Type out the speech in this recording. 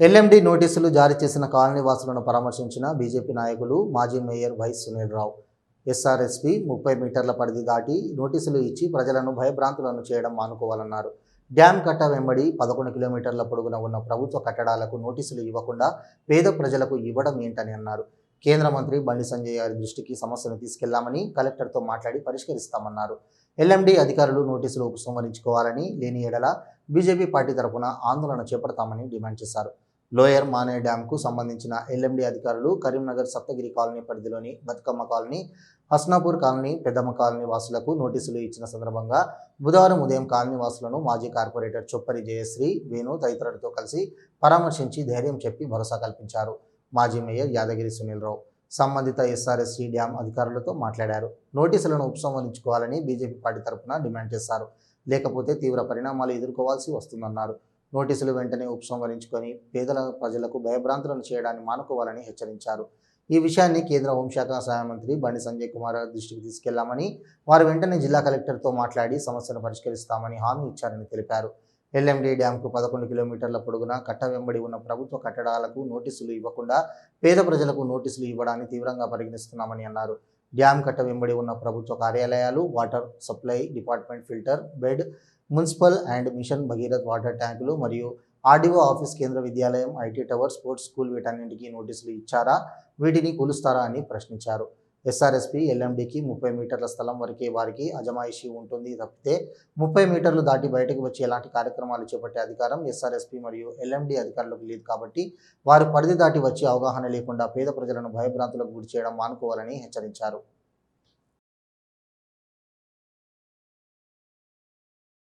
LMD నోటీసులు జారీ చేసిన కాలనీ వాసులను పరామర్శించిన బీజేపీ నాయకులు మాజీ mayor Y Sunil Rao SRSP ముప్పై మీటర్ల పరిధి దాటి నోటీసులు ఇచ్చి ప్రజలను భయభ్రాంతులను చేయడం మానుకోవాలన్నారు. డ్యామ్ కట్ట వెంబడి పదకొండు కిలోమీటర్ల పొడుగున ఉన్న ప్రభుత్వ కట్టడాలకు నోటీసులు ఇవ్వకుండా పేద ప్రజలకు ఇవ్వడం ఏంటని అన్నారు. కేంద్ర మంత్రి బండి సంజయ్ గారి దృష్టికి సమస్యను తీసుకెళ్ళామని కలెక్టర్తో మాట్లాడి పరిష్కరిస్తామన్నారు. ఎల్ఎండి అధికారులు నోటీసులు ఉపసంహరించుకోవాలని లేని ఎడల బీజేపీ పార్టీ తరపున ఆందోళన చేపడతామని డిమాండ్ చేశారు. లోయర్ మానే డ్యాంకు సంబంధించిన ఎల్ఎండి అధికారులు కరీంనగర్ సప్తగిరి కాలనీ పరిధిలోని Bathukamma colony Hasnapur colony Peddamma colony వాసులకు నోటీసులు ఇచ్చిన సందర్భంగా బుధవారం ఉదయం కాలనీ వాసులను మాజీ కార్పొరేటర్ చొప్పరి జయశ్రీ వేణు తదితరులతో కలిసి పరామర్శించి ధైర్యం చెప్పి భరోసా కల్పించారు. మాజీ మేయర్ యాదగిరి సునీల్రావు సంబంధిత ఎస్ఆర్ఎస్సీ డ్యాం అధికారులతో మాట్లాడారు. నోటీసులను ఉపసంహరించుకోవాలని బీజేపీ పార్టీ తరఫున డిమాండ్ చేశారు. లేకపోతే తీవ్ర పరిణామాలు ఎదుర్కోవాల్సి వస్తుందన్నారు. నోటీసులు వెంటనే ఉపసంహరించుకొని పేదల ప్రజలకు భయభ్రాంతులను చేయడాన్ని మానుకోవాలని హెచ్చరించారు. ఈ విషయాన్ని కేంద్ర హోంశాఖ సహాయ మంత్రి బండి సంజయ్ కుమార్ దృష్టికి తీసుకెళ్ళామని వారు వెంటనే జిల్లా కలెక్టర్తో మాట్లాడి సమస్యను పరిష్కరిస్తామని హామీ ఇచ్చారని తెలిపారు. ఎల్ఎండి డ్యాంకు పదకొండు కిలోమీటర్ల పొడుగున కట్ట వెంబడి ఉన్న ప్రభుత్వ కట్టడాలకు నోటీసులు ఇవ్వకుండా పేద ప్రజలకు నోటీసులు ఇవ్వడాన్ని తీవ్రంగా పరిగణిస్తున్నామని అన్నారు. డ్యామ్ కట్ట వెంబడి ఉన్న ప్రభుత్వ కార్యాలయాలు water supply department filter bed municipal and mission Bhagirath water ట్యాంకులు మరియు ఆర్డీఓ ఆఫీస్ కేంద్ర విద్యాలయం ఐటీ టవర్ స్పోర్ట్స్ స్కూల్ వీటన్నింటికీ నోటీసులు ఇచ్చారా? వీటిని కొలుస్తారా అని ప్రశ్నించారు. ఎస్ఆర్ఎస్పి ఎల్ఎండికి ముప్పై మీటర్ల స్థలం వరకే వారికి అజమాయిషీ ఉంటుంది. తప్పితే ముప్పై మీటర్లు దాటి బయటకు వచ్చి ఎలాంటి కార్యక్రమాలు చేపట్టే అధికారం ఎస్ఆర్ఎస్పి మరియు ఎల్ఎండి అధికారులకు లేదు కాబట్టి వారు పరిధి దాటి వచ్చి అవగాహన లేకుండా పేద ప్రజలను భయభ్రాంతులకు గురి చేయడం మానుకోవాలని హెచ్చరించారు.